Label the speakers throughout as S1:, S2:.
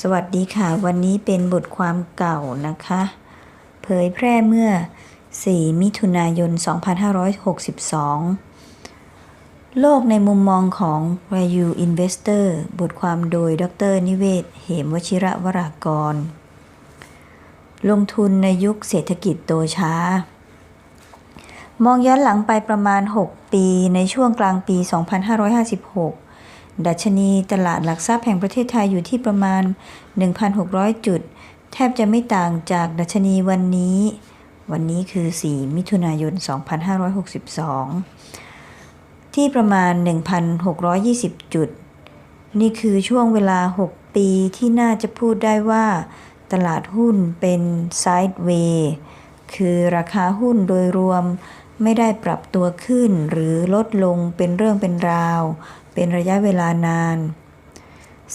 S1: สวัสดีค่ะ วันนี้เป็นบทความเก่านะคะ เผยแพร่เมื่อ 4 มิถุนายน 2562 โลกในมุมมองของ Value Investor บทความโดย ดร นิเวศ เหมวชิระวรากร ลงทุนในยุคเศรษฐกิจโตช้า มองย้อนหลังไปประมาณ 6 ปีในช่วงกลางปี 2556 ดัชนีตลาดหลักทรัพย์แห่งประเทศไทยอยู่ที่ประมาณ 1,600 จุด แทบจะไม่ต่างจากดัชนีวันนี้ วันนี้คือ 4 มิถุนายน 2562 ที่ประมาณ 1,620 จุด นี่คือช่วงเวลา 6 ปีที่น่าจะพูดได้ว่า ตลาดหุ้นเป็นไซด์เวย์คือราคาหุ้นโดยรวมไม่ได้ปรับตัวขึ้นหรือลดลงเป็นเรื่องเป็นราว เป็นระยะเวลานาน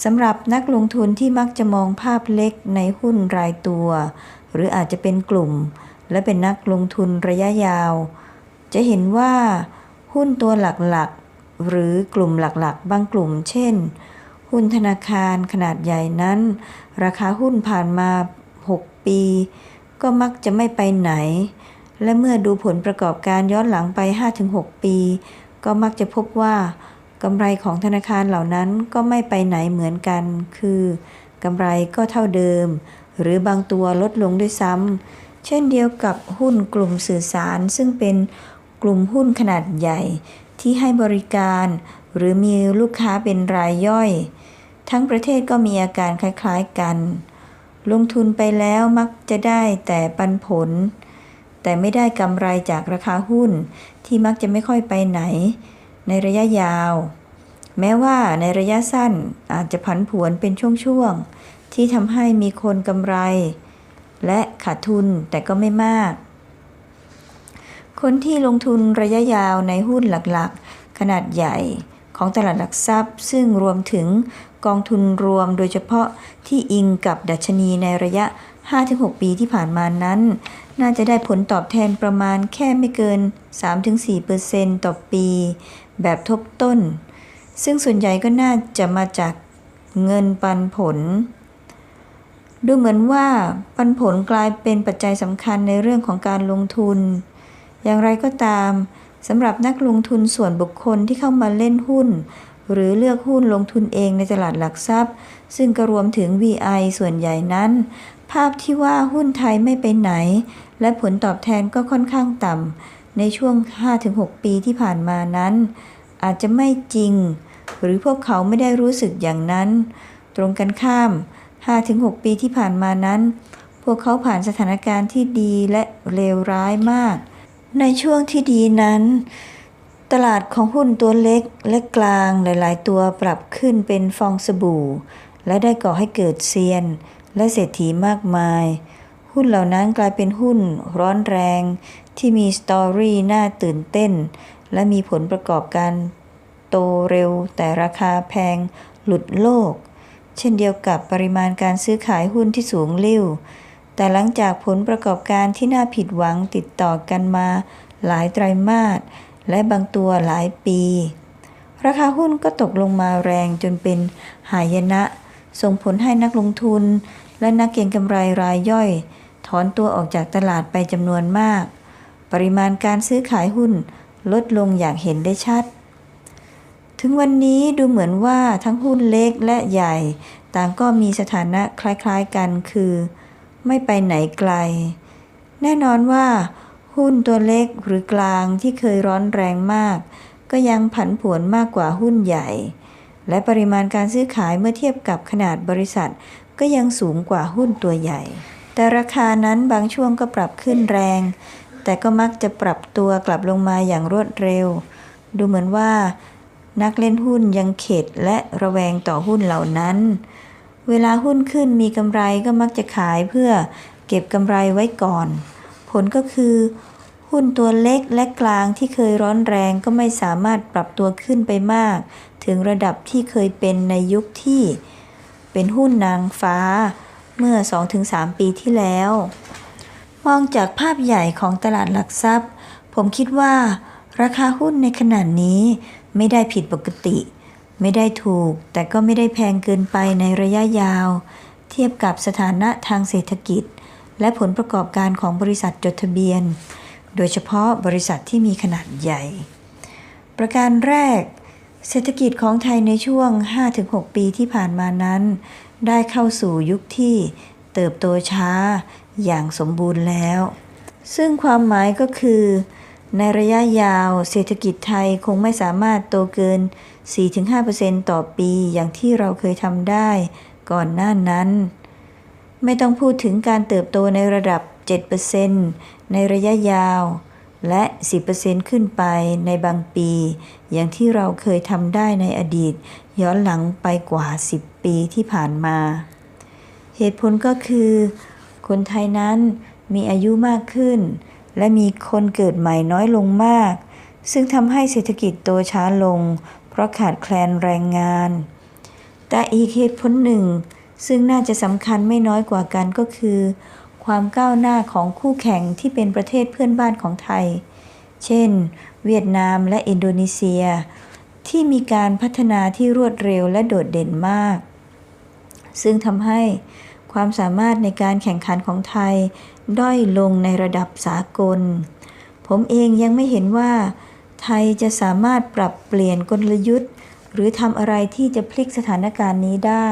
S1: สำหรับนักลงทุนที่มักจะมองภาพเล็กในหุ้นรายตัว หรืออาจจะเป็นกลุ่ม และเป็นนักลงทุนระยะยาว จะเห็นว่าหุ้นตัวหลักๆ หรือกลุ่มหลักๆ บางกลุ่ม เช่น หุ้นธนาคารขนาดใหญ่นั้น ราคาหุ้นผ่านมา 6 ปี ก็มักจะไม่ไปไหน และเมื่อดูผลประกอบการย้อนหลังไป 5-6 ปี ก็มักจะพบว่า กำไรของธนาคารเหล่านั้นก็ไม่ไปไหนเหมือนกัน คือกำไรก็เท่าเดิม หรือบางตัวลดลงด้วยซ้ำ เช่นเดียวกับหุ้นกลุ่มสื่อสารซึ่งเป็นกลุ่มหุ้นขนาดใหญ่ที่ให้บริการ หรือมีลูกค้าเป็นรายย่อย ทั้งประเทศก็มีอาการคล้ายๆกัน ลงทุนไปแล้วมักจะได้แต่ปันผล แต่ไม่ได้กำไรจากราคาหุ้นที่มักจะไม่ค่อยไปไหน ในระยะยาว แม้ว่าในระยะสั้นอาจจะผันผวนเป็นช่วงๆ ที่ทำให้มีคนกำไร และขาดทุนแต่ก็ไม่มาก คนที่ลงทุนระยะยาวในหุ้นหลักๆ ขนาดใหญ่ของตลาดหลักทรัพย์ ซึ่งรวมถึงกองทุนรวมโดยเฉพาะที่อิงกับดัชนีในระยะ 5-6 ปีที่ผ่านมานั้น น่าจะได้ผลตอบแทนประมาณแค่ไม่เกิน 3-4%ต่อปี แบบทบต้น ซึ่งส่วนใหญ่ก็น่าจะมาจากเงินปันผล ดูเหมือนว่าปันผลกลายเป็นปัจจัยสำคัญในเรื่องของการลงทุน อย่างไรก็ตามสำหรับนักลงทุนส่วนบุคคลที่เข้ามาเล่นหุ้น หรือเลือกหุ้นลงทุนเองในตลาดหลักทรัพย์ ซึ่งก็รวมถึง VI ส่วนใหญ่นั้น ภาพที่ว่าหุ้นไทยไม่ไปไหน และผลตอบแทนก็ค่อนข้างต่ำ ในช่วง 5-6 ปีที่ผ่านมานั้น อาจจะไม่จริง หรือพวกเขาไม่ได้รู้สึกอย่างนั้น ตรงกันข้าม 5-6 ปีที่ผ่านมานั้น พวกเขาผ่านสถานการณ์ที่ดีและเลวร้ายมาก ในช่วงที่ดีนั้น ตลาดของหุ้นตัวเล็กและกลางหลาย ๆ ตัวปรับขึ้นเป็นฟองสบู่ และได้ก่อให้เกิดเซียน และเศรษฐีมากมาย หุ้นเหล่านั้นกลายเป็นหุ้นร้อนแรง ที่มีสตอรี่น่าตื่นเต้น และมีผลประกอบการโตเร็วแต่ราคาแพงหลุดโลก เช่นเดียวกับปริมาณการซื้อขายหุ้นที่สูงลิ่ว แต่หลังจากผลประกอบการที่น่าผิดหวังติดต่อกันมา หลายไตรมาสและบางตัวหลายปี ราคาหุ้นก็ตกลงมาแรงจนเป็นหายนะ ส่งผลให้นักลงทุน และนักเก็งกำไรรายย่อย ถอนตัวออกจากตลาดไปจำนวนมาก ปริมาณการซื้อขายหุ้นลดลงอย่างเห็นได้ชัด ถึงวันนี้ดูเหมือนว่าทั้งหุ้นเล็กและใหญ่ ต่างก็มีสถานะคล้ายๆกันคือ ไม่ไปไหนไกล แน่นอนว่า หุ้นตัวเล็กหรือกลางที่เคยร้อนแรงมาก ก็ยังผันผวนมากกว่าหุ้นใหญ่ และปริมาณการซื้อขายเมื่อเทียบกับขนาดบริษัทก็ยังสูงกว่าหุ้นตัวใหญ่ แต่ราคานั้นบางช่วงก็ปรับขึ้นแรง แต่ก็มักจะปรับตัวกลับลงมาอย่างรวดเร็ว ดูเหมือนว่า นักเล่นหุ้นยังเข็ดและระแวงต่อหุ้นเหล่านั้น เวลาหุ้นขึ้นมีกำไรก็มักจะขายเพื่อเก็บกำไรไว้ก่อน ผลก็คือ หุ้นตัวเล็กและกลางที่เคยร้อนแรงก็ไม่สามารถปรับตัวขึ้นไปมาก ถึงระดับที่เคยเป็นในยุคที่ เป็นหุ้นนางฟ้า เมื่อ 2-3 ปีที่แล้ว มองจากภาพใหญ่ของตลาดหลักทรัพย์ ผมคิดว่า ราคาหุ้นในขณะนี้ ไม่ได้ผิดปกติ ไม่ได้ถูก แต่ก็ไม่ได้แพงเกินไปในระยะยาว เทียบกับสถานะทางเศรษฐกิจ และผลประกอบการของบริษัทจดทะเบียน โดยเฉพาะบริษัทที่มีขนาดใหญ่ ประการแรก เศรษฐกิจของไทยในช่วง 5-6 ปีที่ผ่านมานั้น ได้เข้าสู่ยุคที่ เติบโตช้าอย่างสมบูรณ์แล้ว ซึ่งความหมายก็คือ ในระยะยาวเศรษฐกิจไทยคงไม่สามารถโตเกิน 4-5%ต่อปีอย่างที่เราเคยทำได้ก่อนหน้านั้น ไม่ต้องพูดถึงการเติบโตในระดับ 7%ในระยะยาว และ 10%ขึ้นไปในบางปี อย่างที่เราเคยทำได้ในอดีต ย้อนหลังไปกว่า 10 ปีที่ผ่านมา เหตุผลก็คือ คนไทยนั้นมีอายุมากขึ้น และมีคนเกิดใหม่น้อยลงมาก ซึ่งทำให้เศรษฐกิจโตช้าลง เพราะขาดแคลนแรงงาน แต่อีกเหตุผลหนึ่ง ซึ่งน่าจะสำคัญไม่น้อยกว่ากันก็คือ ความก้าวหน้าของคู่แข่งที่เป็นประเทศเพื่อนบ้านของไทย เช่น เวียดนามและอินโดนีเซีย ที่มีการพัฒนาที่รวดเร็วและโดดเด่นมาก ซึ่งทำให้ ความสามารถในการแข่งขันของไทย ด้อยลงในระดับสากล ผมเองยังไม่เห็นว่า ไทยจะสามารถปรับเปลี่ยนกลยุทธ์ หรือทำอะไรที่จะพลิกสถานการณ์นี้ได้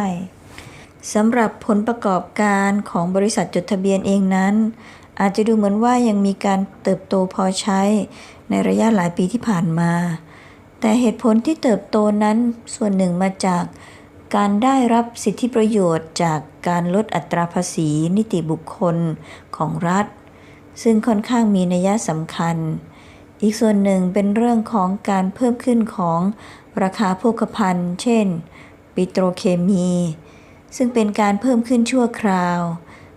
S1: สำหรับผลประกอบการของบริษัทจดทะเบียนเองนั้น อาจจะดูเหมือนว่ายังมีการเติบโตพอใช้ในระยะหลายปีที่ผ่านมา แต่เหตุผลที่เติบโตนั้นส่วนหนึ่งมาจาก การได้รับสิทธิประโยชน์จากการลดอัตราภาษีนิติบุคคลของรัฐ ซึ่งค่อนข้างมีนัยสำคัญ อีกส่วนหนึ่งเป็นเรื่องของการเพิ่มขึ้นของราคาโภคภัณฑ์ เช่น ปิโตรเคมี ซึ่งเป็นการเพิ่มขึ้นชั่วคราว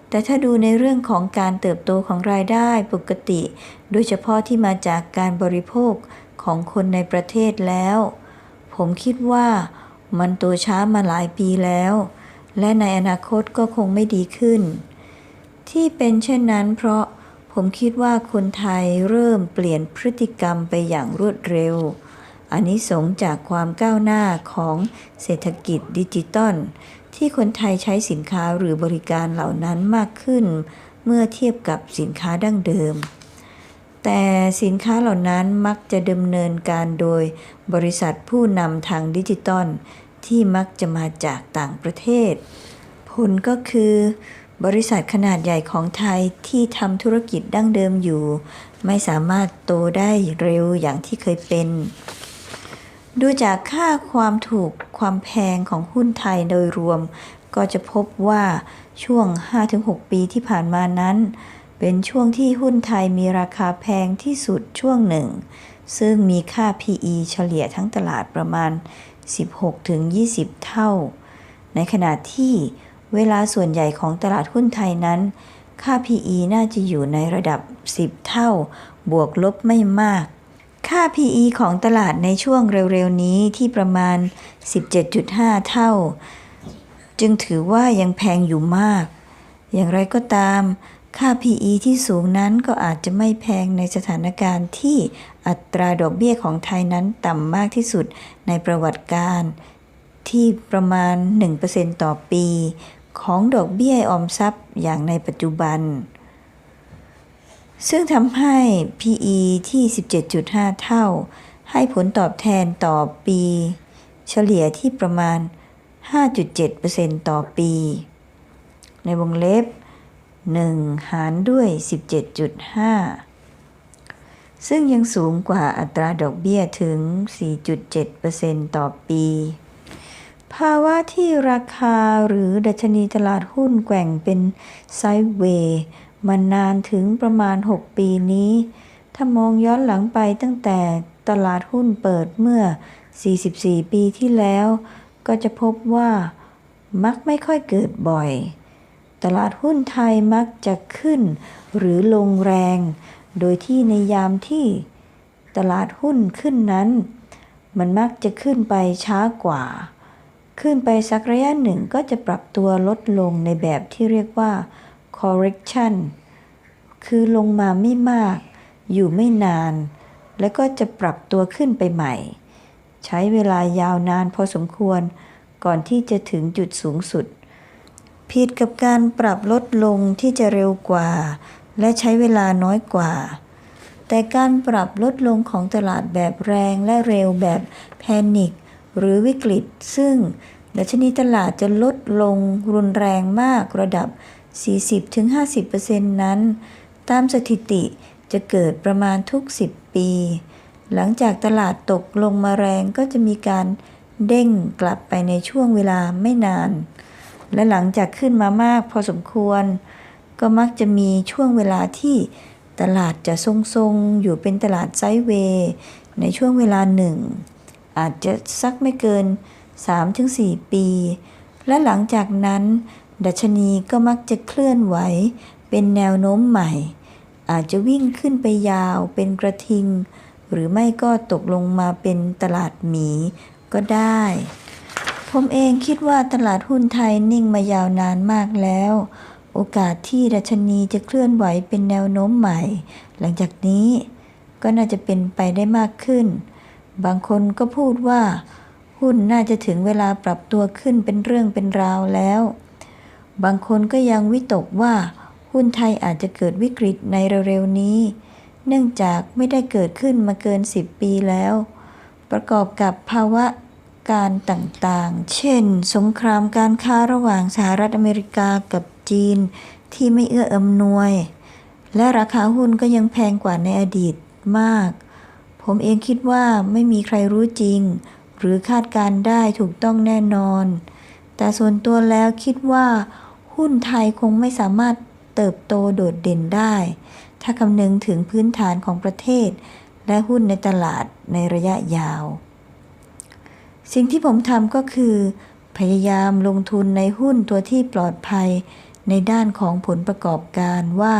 S1: แต่ถ้าดูในเรื่องของการเติบโตของรายได้ปกติ โดยเฉพาะที่มาจากการบริโภคของคนในประเทศแล้ว ผมคิดว่า มันโตช้ามาหลายปีแล้ว และในอนาคตก็คงไม่ดีขึ้น ที่เป็นเช่นนั้น เพราะผมคิดว่าคนไทยเริ่มเปลี่ยนพฤติกรรมไปอย่างรวดเร็ว อันนี้สงสจากความก้าวหน้าของเศรษฐกิจดิจิตอลที่คนไทยใช้สินค้าหรือบริการเหล่านั้นมากขึ้น เมื่อเทียบกับสินค้าดั้งเดิม แต่สินค้าเหล่านั้นมักจะดำเนินการโดยบริษัทผู้นำทางดิจิตอล ที่มักจะมาจากต่างประเทศ ผลก็คือบริษัทขนาดใหญ่ของไทยที่ทำธุรกิจดั้งเดิมอยู่ ไม่สามารถโตได้เร็วอย่างที่เคยเป็น ดูจากค่าความถูกความแพงของหุ้นไทยโดยรวม ก็จะพบว่าช่วง 5-6 ปีที่ผ่านมานั้น เป็นช่วงที่หุ้นไทยมีราคาแพงที่สุดช่วงหนึ่ง ซึ่งมีค่า PE เฉลี่ยทั้งตลาดประมาณ 16-20 เท่า ในขณะที่เวลาส่วนใหญ่ของตลาดหุ้นไทยนั้น ค่า PE น่าจะอยู่ในระดับ 10 เท่า บวกลบไม่มาก ค่า PE ของตลาดในช่วงเร็วๆนี้ที่ประมาณ 17.5 เท่า จึงถือว่ายังแพงอยู่มาก อย่างไรก็ตาม ค่า PE ที่สูงนั้นก็อาจจะไม่แพงในสถานการณ์ที่อัตราดอกเบี้ยของไทยนั้นต่ำมากที่สุดในประวัติการ ที่ประมาณ 1%ต่อปี ของดอกเบี้ยออมทรัพย์อย่างในปัจจุบัน ซึ่งทำให้ PE ที่ 17.5 เท่า ให้ผลตอบแทนต่อปี เฉลี่ยที่ประมาณ 5.7%ต่อปี ในวงเล็บ 1 หารด้วย 17.5 ซึ่งยังสูงกว่าอัตราดอกเบี้ยถึง 4.7%ต่อปี ภาวะที่ราคาหรือดัชนีตลาดหุ้นแกว่งเป็นไซด์เวย์มานานถึงประมาณ 6 ปีนี้ ถ้ามองย้อนหลังไปตั้งแต่ตลาดหุ้นเปิดเมื่อ 44 ปีที่แล้ว ก็จะพบว่ามักไม่ค่อยเกิดบ่อย ตลาดหุ้นไทยมักจะขึ้น หรือลงแรง โดยที่ในยามที่ตลาดหุ้นขึ้นนั้น มันมักจะขึ้นไปช้ากว่า ขึ้นไปสักระยะหนึ่งก็จะปรับตัวลดลงในแบบที่เรียกว่า correction คือลงมาไม่มาก อยู่ไม่นาน แล้วก็จะปรับตัวขึ้นไปใหม่ ใช้เวลายาวนานพอสมควร ก่อนที่จะถึงจุดสูงสุด ผิดกับการปรับลดลงที่จะเร็วกว่า และใช้เวลาน้อยกว่า แต่การปรับลดลงของตลาดแบบแรงและเร็วแบบแพนิคหรือวิกฤต ซึ่งดัชนีตลาดจะลดลงรุนแรงมากระดับ 40-50%นั้น ตามสถิติจะเกิดประมาณทุก 10 ปี หลังจากตลาดตกลงมาแรงก็จะมีการเด้งกลับไปในช่วงเวลาไม่นาน และหลังจากขึ้นมามากพอสมควร ก็มักจะมีช่วงเวลาที่ตลาดจะทรงๆ อยู่เป็นตลาดไซด์เวย์ ในช่วงเวลาหนึ่ง อาจจะสักไม่เกิน 3-4 ปี และหลังจากนั้น ดัชนีก็มักจะเคลื่อนไหว เป็นแนวโน้มใหม่ อาจจะวิ่งขึ้นไปยาวเป็นกระทิง หรือไม่ก็ตกลงมาเป็นตลาดหมีก็ได้ ผมเองคิดว่าตลาดหุ้นไทยนิ่งมายาวนานมากแล้ว โอกาสที่ดัชนีจะเคลื่อนไหวเป็นแนวโน้มใหม่ หลังจากนี้ก็น่าจะเป็นไปได้มากขึ้น บางคนก็พูดว่า หุ้นน่าจะถึงเวลาปรับตัวขึ้นเป็นเรื่องเป็นราวแล้ว บางคนก็ยังวิตกว่าหุ้นไทยอาจจะเกิดวิกฤตในเร็วๆนี้ เนื่องจากไม่ได้เกิดขึ้นมาเกิน 10 ปีแล้ว ประกอบกับภาวะ การต่างๆ เช่น สงครามการค้าระหว่างสหรัฐอเมริกากับจีนที่ไม่เอื้ออำนวย และราคาหุ้นก็ยังแพงกว่าในอดีตมาก ผมเองคิดว่าไม่มีใครรู้จริง หรือคาดการได้ถูกต้องแน่นอน แต่ส่วนตัวแล้วคิดว่า หุ้นไทยคงไม่สามารถเติบโตโดดเด่นได้ ถ้าคำนึงถึงพื้นฐานของประเทศ และหุ้นในตลาดในระยะยาว สิ่งที่ผมทำก็คือ พยายามลงทุนในหุ้นตัวที่ปลอดภัย ในด้านของผลประกอบการว่า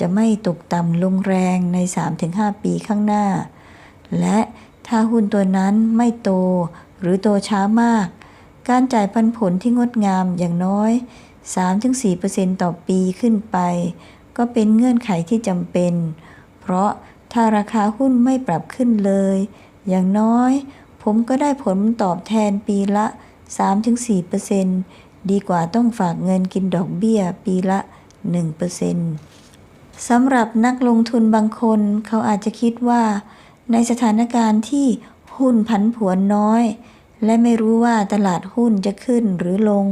S1: จะไม่ตกต่ำลงแรงใน 3-5 ปีข้างหน้า และถ้าหุ้นตัวนั้นไม่โตหรือโตช้ามาก การจ่ายปันผลที่งดงามอย่างน้อย 3-4%ต่อปีขึ้นไป ก็เป็นเงื่อนไขที่จำเป็น เพราะถ้าราคาหุ้นไม่ปรับขึ้นเลย อย่างน้อย ผมก็ได้ผลตอบแทนปีละ 3-4%ดีกว่าต้องฝากเงินกินดอกเบี้ยปีละ 1%สำหรับนักลงทุนบางคน เขาอาจจะคิดว่า ในสถานการณ์ที่หุ้นผันผวนน้อย และไม่รู้ว่าตลาดหุ้นจะขึ้นหรือลง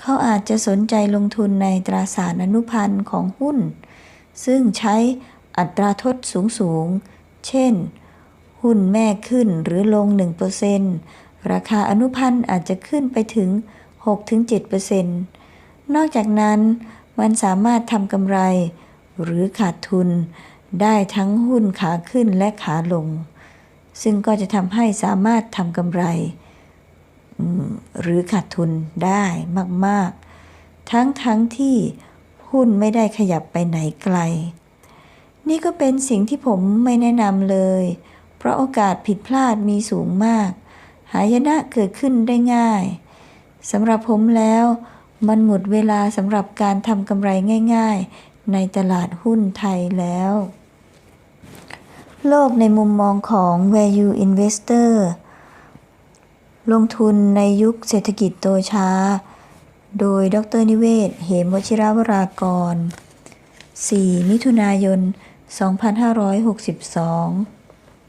S1: เขาอาจจะสนใจลงทุนในตราสารอนุพันธ์ของหุ้น ซึ่งใช้อัตราทดสูงสูงๆเช่น หุ้นแม่ขึ้นหรือลง 1%ราคาอนุพันธ์อาจจะขึ้นไปถึง 6-7%นอกจากนั้น มันสามารถทำกำไร หรือขาดทุน ได้ทั้งหุ้นขาขึ้นและขาลง ซึ่งก็จะทำให้สามารถทำกำไร หรือขาดทุนได้มาก ๆ ทั้งทั้งที่หุ้นไม่ได้ขยับไปไหนไกล นี่ก็เป็นสิ่งที่ผมไม่แนะนำเลย เพราะโอกาสผิดพลาดมีสูงมาก หายนะเกิดขึ้นได้ง่ายสำหรับผมแล้ว มันหมดเวลาสำหรับการทำกำไรง่าย ๆ ในตลาดหุ้นไทยแล้ว โลกในมุมมองของ value investor ลงทุนในยุคเศรษฐกิจโตช้า โดยดรนิเวศ เหมวชิราวรากร 4 มิถุนายน 2562